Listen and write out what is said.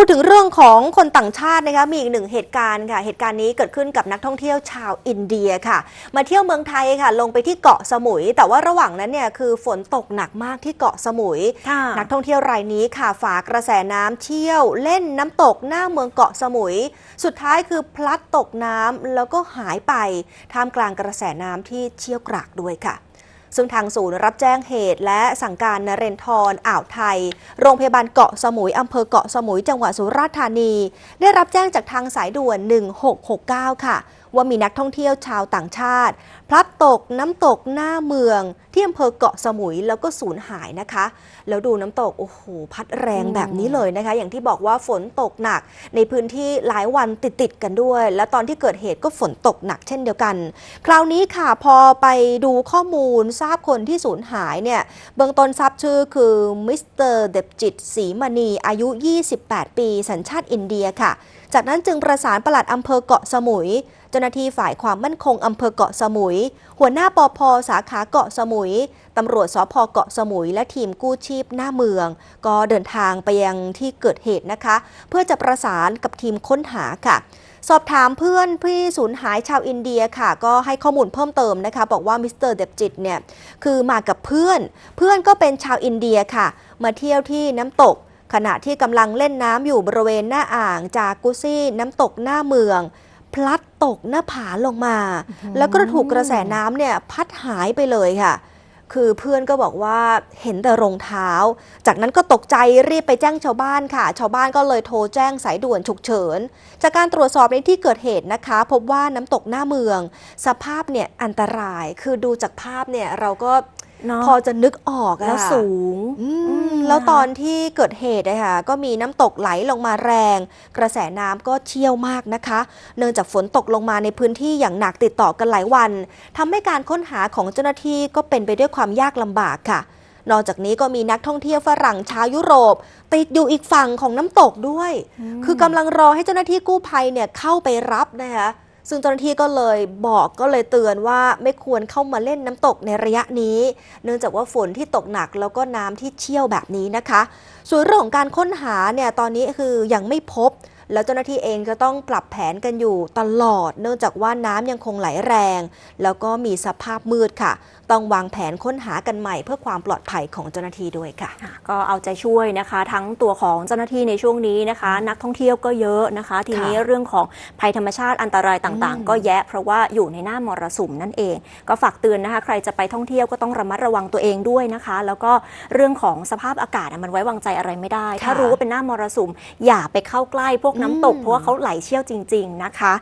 พูดถึงเรื่องของคนต่างชาตินะคะมีอีกหนึ่งเหตุการณ์ค่ะ เหตุการณ์นี้เกิดขึ้นกับนักท่องเที่ยวชาวอินเดียค่ะ มาเที่ยวเมืองไทยค่ะ ลงไปที่เกาะสมุย แต่ว่าระหว่างนั้นเนี่ยคือฝนตกหนักมากที่เกาะสมุยค่ะนักท่องเที่ยวรายนี้ค่ะฝากระแสน้ำเชี่ยวเล่นน้ำตกหน้าเมืองเกาะสมุย สุดท้ายคือพลัดตกน้ำแล้วก็หายไปท่ามกลางกระแสน้ำที่เชี่ยวกรากด้วยค่ะ ซึ่งทางศูนย์รับแจ้งเหตุ และสั่งการนเรนทรอ่าวไทย โรงพยาบาลเกาะสมุยอำเภอเกาะสมุยจังหวัดสุราษฎร์ธานี ได้รับแจ้งจากทางสายด่วน 1669 ค่ะ ว่ามีนักท่องเที่ยวชาวต่างชาติ พลัดตกน้ำตกหน้าเมือง ที่อำเภอเกาะสมุยแล้วก็สูญหายนะคะ แล้วดูน้ำตก โอ้โห พัดแรงแบบนี้เลยนะคะ อย่างที่บอกว่าฝนตกหนัก ในพื้นที่หลายวันติดๆกันด้วย และตอนที่เกิดเหตุก็ฝนตกหนักเช่นเดียวกัน คราวนี้ค่ะพอไปดูข้อมูลทราบคนที่สูญหายเนี่ยเบื้องต้นทราบชื่อคือมิสเตอร์เดบจิตศรีมณีอายุ 28 ปี สัญชาติอินเดียค่ะ จากนั้นจึงประสานปลัดอำเภอเกาะสมุย เจ้าหน้าที่ฝ่ายความมั่นคงอำเภอเกาะสมุย หัวหน้าปอพสาขาเกาะสมุยตำรวจสพเกาะสมุย และทีมกู้ชีพหน้าเมือง ก็เดินทางไปยังที่เกิดเหตุนะคะ เพื่อจะประสานกับทีมค้นหาค่ะสอบถามเพื่อนที่สูญหายชาวอินเดียค่ะ ก็ให้ข้อมูลเพิ่มเติมนะคะ บอกว่ามิสเตอร์เดบจิตเนี่ย คือมากับเพื่อน เพื่อนก็เป็นชาวอินเดียค่ะ มาเที่ยวที่น้ำตก ขณะที่กำลังเล่นน้ำอยู่บริเวณหน้าอ่างจากกุซี่น้ำตกหน้าเมือง พลัดตกหน้าผาลงมา แล้วก็ถูกกระแสน้ำเนี่ยพัดหายไปเลยค่ะ คือเพื่อนก็บอกว่าเห็นแต่รองเท้า จากนั้นก็ตกใจรีบไปแจ้งชาวบ้านค่ะ ชาวบ้านก็เลยโทรแจ้งสายด่วนฉุกเฉิน จากการตรวจสอบในที่เกิดเหตุนะคะ พบว่าน้ำตกหน้าเมือง สภาพเนี่ยอันตราย คือดูจากภาพเนี่ยเราก็ เนาะ พอจะนึกออกอะแล้วสูง อืมอืม แล้วตอนที่เกิดเหตุอะค่ะก็มีน้ำตกไหลลงมาแรง กระแสน้ำก็เชี่ยวมากนะคะ เนื่องจากฝนตกลงมาในพื้นที่อย่างหนักติดต่อกันหลายวันทำให้การค้นหาของเจ้าหน้าที่ก็เป็นไปด้วยความยากลำบากค่ะ นอกจากนี้ก็มีนักท่องเที่ยวฝรั่งชาวยุโรป ติดอยู่อีกฝั่งของน้ำตกด้วย คือกำลังรอให้เจ้าหน้าที่กู้ภัยเนี่ยเข้าไปรับนะคะ ซึ่งเจ้าหน้าที่ก็เลยบอกก็เลยเตือนว่าไม่ควรเข้ามาเล่นน้ำตกในระยะนี้ เนื่องจากว่าฝนที่ตกหนักแล้วก็น้ำที่เชี่ยวแบบนี้นะคะ ส่วนเรื่องของการค้นหาเนี่ยตอนนี้คือยังไม่พบ แล้วเจ้าหน้าที่เองก็ต้องปรับแผนกันอยู่ตลอด เนื่องจากว่าน้ำยังคงไหลแรง แล้วก็มีสภาพมืดค่ะ ต้องวางแผนค้นหากันใหม่ เพื่อความปลอดภัยของเจ้าหน้าที่ด้วยค่ะค่ะก็เอาใจช่วยนะคะ ทั้งตัวของเจ้าหน้าที่ในช่วงนี้นะคะ นักท่องเที่ยวก็เยอะนะคะ ทีนี้เรื่องของภัยธรรมชาติอันตรายต่างอืมๆก็แยะเพราะว่าอยู่ในหน้ามรสุมนั่นเอง ก็ฝากเตือนนะคะใครจะไปท่องเที่ยวก็ต้องระมัดระวังตัวเองด้วยนะคะ แล้วก็เรื่องของสภาพอากาศอะมันไว้วางใจอะไรไม่ได้ ถ้ารู้ว่าเป็นหน้ามรสุมอย่าไปเข้าใกล้พวกน้ำตก เพราะว่าเขาไหลเชี่ยวจริง ๆนะคะ